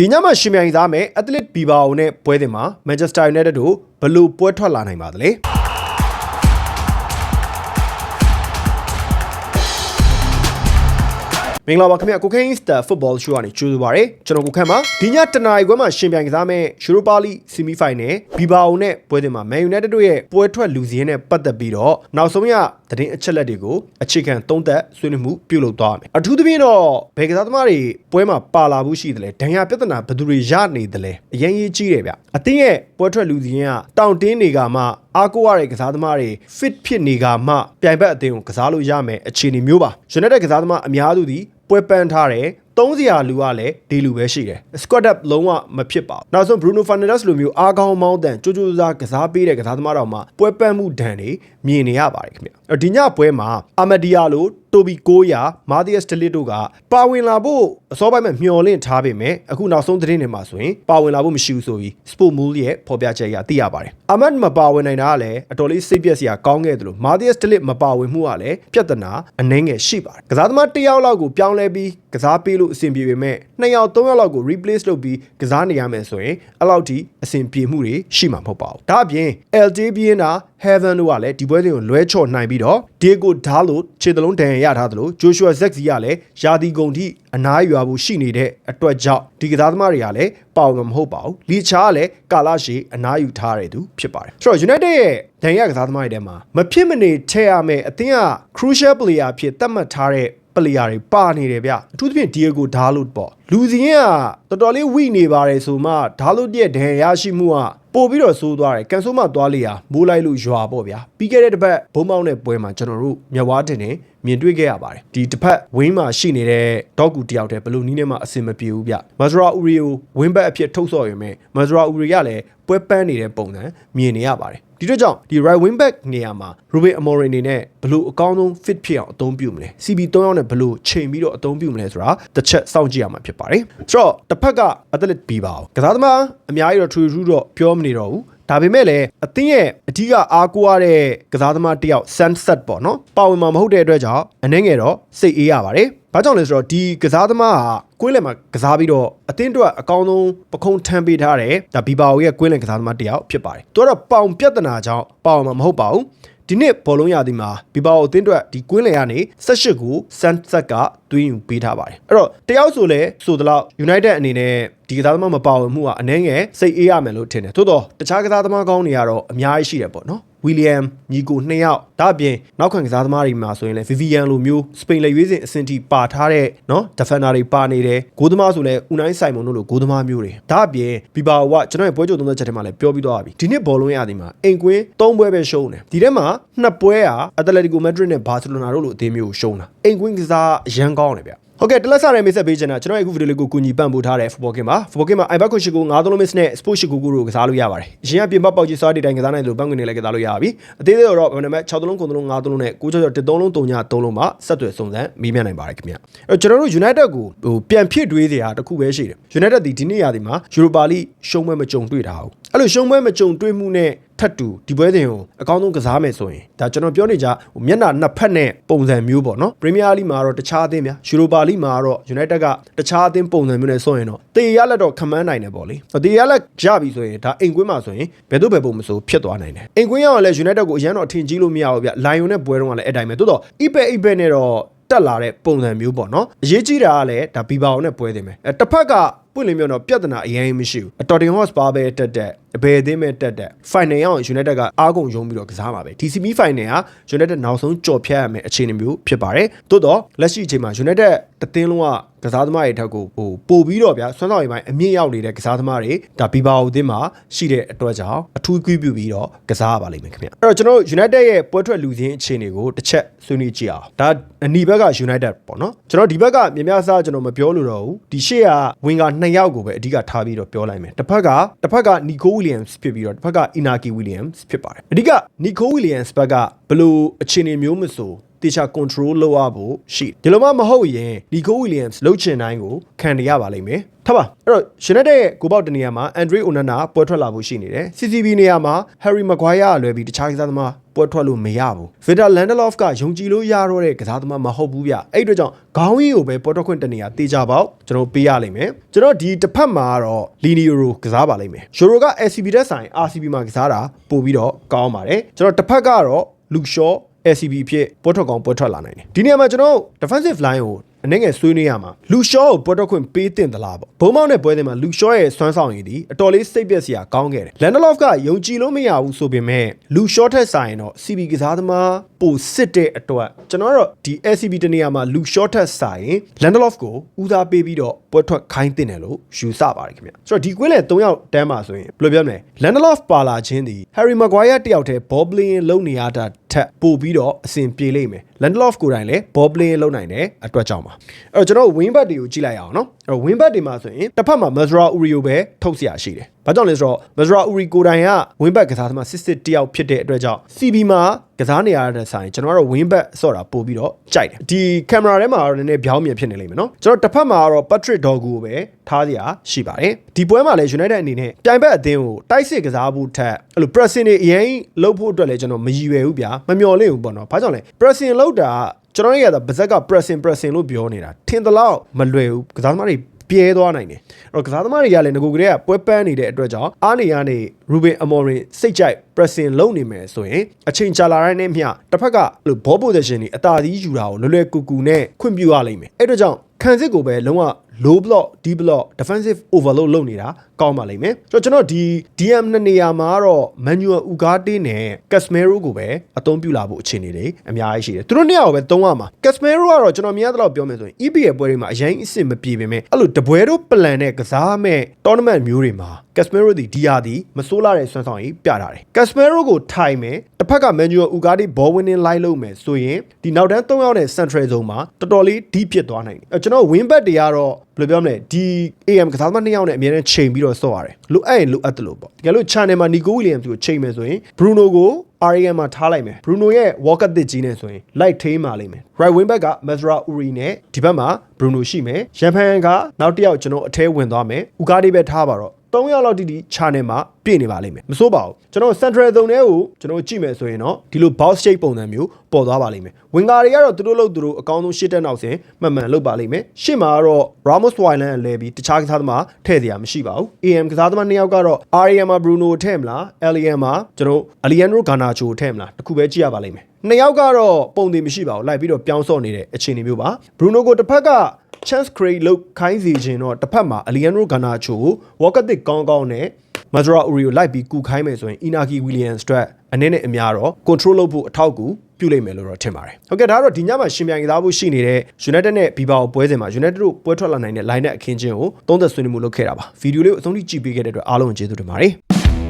ဒီညမှာရှင်မြိုင်စားမယ်အက်တလစ်ဘီဘာအိုနဲ့ပွဲတင်မှာမန်ချက်စတာယူနိုက်တက်တို့ဘယ်လို့ပွဲထွက်လာနိုင်ပါသလဲမင်္ဂလာပါခင်ဗျာကိုကိန်းစတာဖုတ်ဘောရှူကနေကြိုဆိုပါရစေကျွန်တော်ကိုခန့်ပါဒီညတနာရီခွဲမှာရှင်ပြိုင်ကစားမဲ့ယူရိုပါလိဆီမီဖိုင်နယ်ဘီဘာအိုနဲ့ပွဲတင်မှာမန်ယူနိုက်တက်တို့ရဲ့ပွဲထွက်လူစည်းနဲ့ပတ်သက်ပြီးတော့နောက်ဆုံးရ သတင်းအချက်လက်တွေကိုအခြေခံသုံးသပ်ဆွေးနွေးမှုပြုလုပ်သွားမယ်အထူးသဖြင့်တော့ဘယ်ကစားသမားတွေပွဲမှာပါလာမှုရှိတယ်လဲဒဏ်ရာပြဿနာဘယ်သူတွေရနေတယ်လဲအရင်ရေးကြီးတယ်ဗျအတင်းရဲ့ပွဲထွက်လူစည်းကတောင်တင်းနေကမှအားကိုးရတဲ့ကစားသမားတွေ fit ဖြစ်နေကမှပြိုင်ဘက်အသင်းကိုကစားလို့ရမယ်အခြေအနေမျိုးပါယူနိုက်တက်ကစားသမားအများစုသည်ပွဲပန်းထားတယ် သုံးစရာလူကလည်းဒီလူပဲရှိတယ် squad up လုံးဝမဖြစ်ပါဘူးနောက်ဆုံး Bruno Fernandes လိုမျိုးအားကောင်းမောင်းတန်ကြိုးကြိုးစားကစားပေးတဲ့ကစားသမားတော်မှာပွဲပန်းမှုဒဏ်တွေမြင်နေရပါတယ်ခင်ဗျအဲ့ဒီညပွဲမှာအာမဒီယာလို တိုဘီ900မာသီယက်စတလစ်တို့ကပါဝင်လာဖို့အစောပိုင်းမှာမျှော်လင့်ထားပေမဲ့အခုနောက်ဆုံးသတင်းတွေမှာဆိုရင်ပါဝင်လာဖို့မရှိဘူးဆိုပြီး Sport Mool ရဲ့ဖော်ပြချက်အရသိရပါတယ်အာမတ်မပါဝင်နိုင်တာကလည်းအတော်လေးစိတ်ပြက်စရာကောင်းခဲ့တယ်လို့မာသီယက်စတလစ်မပါဝင်မှုကလည်းပြဿနာအနှဲငယ်ရှိပါတယ်ကစားသမားတစ်ယောက်လောက်ကိုပြောင်းလဲပြီးကစားပေးလို့အဆင်ပြေပေမဲ့နှစ်ယောက်သုံးယောက်လောက်ကို replace လုပ်ပြီးကစားနေရမယ်ဆိုရင်အဲ့လောက်ထိအဆင်ပြေမှုတွေရှိမှာမဟုတ်ပါဘူးဒါအပြင် LT ပြင်းတာ Heaven တို့ကလည်းဒီပွဲစဉ်ကိုလွဲချော်နိုင်ပြီးတော့ Diego Dalot ခြေသလုံးဒဏ်ရာရထားသလို Joshua Zexi ကလည်းယာတီဂုံထိအနားယူဖို့ရှိနေတဲ့အတွက်ကြောင့်ဒီကစားသမားတွေကလည်းပေါအောင်မဟုတ်ပါဘူးလီချာကလည်းကာလာရှီအနားယူထားတဲ့သူဖြစ်ပါတယ်ဆိုတော့ United ရဲ့ဒဏ်ရာကစားသမားတွေထဲမှာမဖြစ်မနေထည့်ရမယ်အသင်းက crucial player ဖြစ်သတ်မှတ်ထားတဲ့ပလီယာတွေပါနေတယ်ဗျအထူးသဖြင့်ဒီယိုကိုဓာလုတ်ပေါ့လူစီရင်ကတော်တော်လေးဝိနေပါတယ်ဆိုမှဓာလုတ်ရဲ့ဒဏ်ရာရရှိမှုကပို့ပြီးတော့ဆိုးသွားတယ်ကန်ဆိုးမှသွားလေရမိုးလိုက်လို့ရွာပေါ့ဗျာပြီးခဲ့တဲ့တစ်ပတ်ဘုံမောင်းတဲ့ပွဲမှာကျွန်တော်တို့မြဝါတင်နေမြင်တွေ့ခဲ့ရပါတယ်ဒီတစ်ဖက်ဝင်းမှာရှိနေတဲ့ဒေါက်ကူတယောက်တည်းဘယ်လိုနည်းနဲ့မှအဆင်မပြေဘူးဗျမဇရာဥရီကိုဝင်းဘက်အဖြစ်ထုတ်ဆော့ရုံနဲ့မဇရာဥရီကလည်းပွဲပန်းနေတဲ့ပုံစံမြင်နေရပါတယ်ဒီတော့ကြောင့်ဒီ right wing back နေရာမှာ Ruben Amorim အနေနဲ့ဘလို့အကောင်းဆုံး fit ဖြစ်အောင်အသုံးပြုမလဲ CB 3ယောက်နဲ့ဘလို့ချိန်ပြီးတော့အသုံးပြုမလဲဆိုတာတစ်ချက်စောင့်ကြည့်ရမှာဖြစ်ပါတယ်ဆိုတော့တစ်ဖက်က athlete ပြီးပါအောင်ကစားသမားအများကြီးတော့ true true တော့ပြောမနေတော့ဘူးဒါပေမဲ့လည်းအသင်းရဲ့အဓိကအားကိုးရတဲ့ကစားသမားတစ်ယောက် sunset ပေါ့နော်ပါဝင်မှာမဟုတ်တဲ့အတွက်ကြောင့်အနေငယ်တော့စိတ်အေးရပါတယ်။ဘာကြောင့်လဲဆိုတော့ဒီကစားသမားကကွင်းလယ်မှာကစားပြီးတော့အသင်းအတွက်အကောင်းဆုံးပခုံးထမ်းပေးထားတယ်ဒါဘီဘာအိုရဲ့ကွင်းလယ်ကစားသမားတစ်ယောက်ဖြစ်ပါတယ်။သူကတော့ပေါင်ပြဿနာကြောင့်ပါဝင်မှာမဟုတ်ပါဘူး။ဒီနှစ်ဘောလုံးရာသီမှာဘီဘာအိုအသင်းအတွက်ဒီကွင်းလယ်ကနေ18ကို sunset ကသွင်းယူပေးထားပါတယ်။အဲ့တော့တယောက်ဆိုလဲဆိုသလောက် United အနေနဲ့ဒီကစားသမားမပါဝင်မှုကအနှဲငယ်စိတ်အေးရမယ်လို့ထင်တယ်သို့တော့တခြားကစားသမားကောင်းတွေကတော့အများကြီးရှိတယ်ပေါ့နော်ဝီလီယမ်ညီကိုနှစ်ယောက်ဒါအပြင်နောက်ခံကစားသမားတွေမှာဆိုရင်လည်းဗီဗီယန်လိုမျိုးစပိန်လက်ရွေးစင်အဆင့်ထိပါထားတဲ့နော်ဒဖန်နာတွေပါနေတယ်ဂိုးသမားဆိုလည်းဦးနိုင်ဆိုင်မွန်တို့လိုဂိုးသမားမျိုးတွေဒါအပြင်ဘီဘာဝကျွန်တော်ရဲ့ပွဲကြိုသုံးသက်ချက်ထဲမှာလည်းပြောပြီးသွားပြီဒီနှစ်ဘောလုံးရသည်မှာအိမ်ကွင်း၃ပွဲပဲရှုံးတယ်ဒီထဲမှာနှစ်ပွဲကအက်တလက်တီကိုမက်ဒရစ်နဲ့ဘာစီလိုနာတို့လိုအသင်းမျိုးကိုရှုံးတာအိမ်ကွင်းကစားအရန်ကောင်းတယ်ဗျဟုတ်ကဲ့တလက်ဆရဲမိတ်ဆက်ပေးချင်တာကျွန်တော်ရဲ့အခုဗီဒီယိုလေးကိုကူညီပံ့ပိုးထားတဲ့ Football Game ပါ Football Game မှာ iBack ကိုရှိကို9 3 miss နဲ့ Sport ရှိကိုကိုတို့ကစားလို့ရပါတယ်အရင်ကပြင်ပပေါက်ကြီးစားတီတိုင်းကစားနိုင်တယ်လို့ပန်းခွင့်တွေလည်းကစားလို့ရပါပြီအသေးသေးတော့ဗနံပါတ်6 3 9 3 5 3နဲ့9 6 6 1 3 3 3ည3လုံးမှာဆက်သွယ်စုံစမ်းမေးမြန်းနိုင်ပါတယ်ခင်ဗျအဲကျွန်တော်တို့ United ကိုဟိုပြန်ဖြစ်တွေးစရာတခုပဲရှိတယ် United ဒီဒီနေ့ရာဒီမှာ Europa League ရှုံးပွဲမကြုံတွေ့တာဟုတ်အဲ့လိုရှုံးပွဲမကြုံတွေ့မှုနဲ့ ထပ်တူဒီပွဲစဉ်ကိုအကောင်းဆုံးကစားမယ်ဆိုရင်ဒါကျွန်တော်ပြောနေကြဟိုမျက်နှာနှစ်ဖက်နဲ့ပုံစံမျိုးပေါ့နော်ပရီးမီးယားလိမှာတော့တခြားအသင်းများယူရိုပါလိမှာတော့ United ကတခြားအသင်းပုံစံမျိုးနဲ့ဆိုရင်တော့တေရလက်တော့ခမန်းနိုင်တယ်ပေါ့လေတေရလက်ရပြီဆိုရင်ဒါအိမ်ကွင်းမှာဆိုရင်ဘယ်တော့ဘယ်ပုံမဆိုဖြစ်သွားနိုင်တယ်အိမ်ကွင်းရောက်ရင်လည်း United ကိုအရင်တော့အထင်ကြီးလို့မရဘူးဗျလိုင်ယွန်နဲ့ပွဲတော့ကလည်းအဲ့တိုင်းပဲတိုးတော့ Ipe Ipe နဲ့တော့တက်လာတဲ့ပုံစံမျိုးပေါ့နော်အရေးကြီးတာကလည်းဒါဘီဘာအောင်နဲ့ပွဲတင်မယ်အဲတစ်ဖက်ကပွင့်လင်းပြောတော့ပြဿနာအရင်မရှိဘူးအတော်တင်ဟော့စပါပဲတက်တက် အဘယ်အသင်းပဲတက်တက် final ရောက် United ကအားကုန်ရုံးပြီးတော့ကစားမှာပဲ TCB final က United နောက်ဆုံးကြော်ဖြတ်ရမယ်အခြေအနေမျိုးဖြစ်ပါတယ်သို့တော့လက်ရှိအချိန်မှာ United တသင်းလုံးကကစားသမားတွေထက်ကိုဟိုပို့ပြီးတော့ဗျာဆွမ်းဆောင်ရည်ပိုင်းအမြင့်ရောက်နေတဲ့ကစားသမားတွေဒါဘီဘာအိုအသင်းမှာရှိတဲ့အတွက်ကြောင့်အထူးကွေးပြုပြီးတော့ကစားရပါလိမ့်မယ်ခင်ဗျအဲ့တော့ကျွန်တော် United ရဲ့ပွဲထွက်လူစင်းအခြေအနေကိုတစ်ချက်ဆွေးနွေးကြည့်အောင်ဒါအနီဘက်က United ပေါ့နော်ကျွန်တော်ဒီဘက်ကမြများစားကျွန်တော်မပြောလို့တော့ဘူးဒီရှေ့ကဝင်က2ယောက်ကိုပဲအဓိကထားပြီးတော့ပြောလိုက်မယ်တစ်ဖက်ကတစ်ဖက်က Nico Williams ဖြစ်ပြီးတော့တစ်ဖက်က Inaki Williams ဖြစ်ပါတယ်အဓိက Nico Williams ဘက်ကဘလို့အခြေအနေမျိုးမဆိုတေချာ control လုပ်ရဖို့ရှိဒီလိုမှမဟုတ်ရင် Nico Williams လှုပ်ချင်တိုင်းကိုခံရပါလိမ့်မယ်ထပ်ပါအဲ့တော့ United ရဲ့ကိုပေါက်တနေရာမှာ Andre Onana ပွဲထွက်လာဖို့ရှိနေတယ် CCB နေရာမှာ Harry Maguire လွယ်ပြီးတခြားကစားသမား ပွဲထွက်လို့မရဘူးဗီတာလန်ဒလော့ဖ်ကယုံကြည်လို့ရတော့တဲ့ကစားသမားမဟုတ်ဘူးဗျအဲ့အတွက်ကြောင့်ခေါင်းကြီးကိုပဲပွဲထွက်ခွင့်တနေရတေချာပေါက်ကျွန်တော်ပေးရလိမ့်မယ်ကျွန်တော်ဒီတစ်ဖက်မှာကတော့လီနီယိုရိုကစားပါလိမ့်မယ်ယိုရိုက SCB တက်ဆိုင် RCB မှာကစားတာပို့ပြီးတော့ကောင်းပါတယ်ကျွန်တော်တစ်ဖက်ကတော့လူရှော့ SCB ဖြစ်ပွဲထွက်ကောင်းပွဲထွက်လာနိုင်တယ်ဒီနေရာမှာကျွန်တော် defensive line ကို အနေငယ်ဆွေးနွေးရမှာလူရှော့ကိုပွဲထွက်ခွင့်ပေးတင်သလားပေါ့ဘုံမောက်နဲ့ပွဲတင်မှာလူရှော့ရဲ့စွမ်းဆောင်ရည်ဒီအတော်လေးစိတ်ပျက်စရာကောင်းခဲ့တယ်လန်ဒလော့ဖ်ကယုံကြည်လို့မရဘူးဆိုပေမဲ့လူရှော့ထက်ဆိုင်တော့ CB ကစားသမားပိုစစ်တဲ့အတွက်ကျွန်တော်တို့ဒီ SCB တနေရာမှာလူရှော့ထက်ဆိုင်လန်ဒလော့ဖ်ကိုဦးစားပေးပြီးတော့ပွဲထွက်ခိုင်းတင်တယ်လို့ယူဆပါတယ်ခင်ဗျဆိုတော့ဒီကွင်းလေ၃ယောက်တန်းမှာဆိုရင်ဘယ်လိုပြောမလဲလန်ဒလော့ဖ်ပါလာခြင်းဒီ Harry Maguire တယောက်တည်း ball playing လုပ်နေရတာထက်ပိုပြီးတော့အဆင်ပြေလိမ့်မယ်လန်ဒလော့ဖ်ကိုယ်တိုင်လည်း ball playing လုပ်နိုင်တဲ့အတွက်ကြောင့်ပါအဲ့တော့ကျွန်တော် wing back တွေကိုကြည့်လိုက်ရအောင်နော်အဲ့တော့ wing back တွေမှာဆိုရင်တစ်ဖက်မှာ Mazra Uriyo ပဲထုတ်เสียရှိတယ် ဘာကြောင့်လဲဆိုတော့မဇရာဦးရီကိုတိုင်ကဝင်းဘက်ကစားသမားစစ်စစ်တယောက်ဖြစ်တဲ့အတွက်ကြောင့် CB မှာကစားနေရတဲ့ဆိုင်ကျွန်တော်ကတော့ဝင်းဘက်ဆော့တာပို့ပြီးတော့ကြိုက်တယ်ဒီကင်မရာထဲမှာတော့နည်းနည်းဗျောင်းမြင်ဖြစ်နေလိမ့်မယ်နော်ကျွန်တော်တစ်ဖက်မှာကတော့ Patrick Dogu ကိုပဲထားစရာရှိပါတယ်ဒီပွဲမှာလည်း United အနေနဲ့ပြိုင်ဘက်အသင်းကိုတိုက်စစ်ကစားဖို့ထက်အဲ့လို pressing တွေအရင်လုပ်ဖို့အတွက်လည်းကျွန်တော်မရည်ရွယ်ဘူးဗျာမမျှော်လင့်ဘူးပေါ့နော်ဘာကြောင့်လဲ pressing လုပ်တာကျွန်တော်ရဲ့ကပါဇက်က pressing pressing လို့ပြောနေတာထင်သလောက်မလွယ်ဘူးကစားသမားတွေ ပြဲသွားနိုင်တယ်အဲ့တော့ကစားသမားတွေကလည်းငကိုကလေးကပွဲပန်းနေတဲ့အတွက်ကြောင့်အားနေရနေ Ruben Amorim စိတ်ကြိုက် pressing လုပ်နေမယ်ဆိုရင်အချိန်ကြာလာတဲ့နေ့မျှတစ်ဖက်ကအဲ့လို ball position တွေအသာစီးယူတာကိုလွယ်လွယ်ကူကူနဲ့ခွင့်ပြုရလိမ့်မယ်အဲ့အတွက်ကြောင့် ခံစစ်ကိုပဲလုံးဝ low block deep block defensive overload လုပ်နေတာကောင်းပါလိမ့်မယ်ဆိုတော့ကျွန်တော်ဒီ DM နှစ်နေရာမှာကတော့ Manuel Ugarte နဲ့ Casemiro ကိုပဲအသုံးပြုလာဖို့အခြေအနေတွေအများကြီးရှိတယ်သူတို့နှစ်ယောက်ပဲသုံးရမှာ Casemiro ကတော့ကျွန်တော်မြင်ရတဲ့လောက်ပြောမယ်ဆိုရင် EPL ပွဲတွေမှာအရင်အစ်စ်မပြေပေမဲ့အဲ့လိုတပွဲတို့ plan နဲ့ကစားမဲ့ tournament မျိုးတွေမှာ Casemiro ဒီဒီယာဒီမစိုးလာတဲ့စွမ်းဆောင်ရည်ပြတာတယ် Casemiro ကိုထိုင်မယ်တစ်ဖက်က Manuel Ugarte ball winning line လုပ်မယ်ဆိုရင်ဒီနောက်တန်း၃ယောက်နဲ့ central zone မှာတော်တော်လေး deep ဖြစ်သွားနိုင်တယ်အဲကျွန်တော် win back တွေကတော့ဘယ်လိုပြောမလဲဒီ AM ကစားသမားနှစ်ယောက်နဲ့အများနဲ့ချိန်ပြီးတော့ဆော့ရတယ်လိုအပ်ရင်လိုအပ်တယ်လို့ပေါ့တကယ်လို့ channel မှာ Nico Williams ကိုချိန်မယ်ဆိုရင် Bruno ကို RM မှာထားလိုက်မယ် Bruno ရဲ့ Walker တစ်ကြီးနဲ့ဆိုရင် light ထိမှာလိမ့်မယ် right wing back က Mazra Uri နဲ့ဒီဘက်မှာ Bruno ရှိမယ်ရန်ဖန်ကနောက်တစ်ယောက်ကျွန်တော်အထဲဝင်သွားမယ် Ugarte ပဲထားပါတော့ 3ယောက်လောက်တိတိ channel မှာပြည့်နေပါလိမ့်မယ်မစိုးပါဘူးကျွန်တော် central zone ထဲကိုကျွန်တော်ကြည့်မယ်ဆိုရင်တော့ဒီလို box shape ပုံစံမျိုးပေါ်သွားပါလိမ့်မယ်ဝင်ကာတွေကတော့သူတို့လို့သူတို့အကောင်းဆုံးရှစ်တက်နောက်စဉ်မှန်မှန်လုပ်ပါလိမ့်မယ်ရှစ်မှာကတော့ Ramos Wyland လဲပြီးတခြားကစားသမားထည့်စရာမရှိပါဘူး AM ကစားသမားနှစ်ယောက်ကတော့ RM မှာ Bruno ထည့်မလား Alien မှာကျွန်တော် Alejandro Garnacho ထည့်မလားတခုပဲကြည့်ရပါလိမ့်မယ်နှစ်ယောက်ကတော့ပုံတင်မရှိပါဘူးလိုက်ပြီးတော့ပြောင်းဆော့နေတဲ့အခြေအနေမျိုးပါ Bruno ကိုတစ်ဖက်က chance create လုပ်ခိုင်းစီခြင်းတော့တစ်ဖက်မှာ Alejandro Garnacho ကို Walker တစ်ကောင်းကောင်းနဲ့ Mazra Uri ကိုလိုက်ပြီးကူခိုင်းမယ်ဆိုရင် Inaki Williams အတွက်အနေနဲ့အများတော့ control လုပ်ဖို့အထောက်အကူပြုလိမ့်မယ်လို့တော့ထင်ပါတယ်။ဟုတ်ကဲ့ဒါကတော့ဒီညမှာရှင်ပြိုင်ကစားဖို့ရှိနေတဲ့ United နဲ့ Biba ကိုပွဲစဉ်မှာ United တို့ပွဲထွက်လာနိုင်တဲ့ line နဲ့အခင်းချင်းကိုသုံးသက်ဆွေးနွေးမှုလုပ်ခဲ့တာပါ။ဗီဒီယိုလေးကိုအဆုံးထိကြည့်ပေးခဲ့တဲ့အတွက်အားလုံးကျေးဇူးတင်ပါတယ်။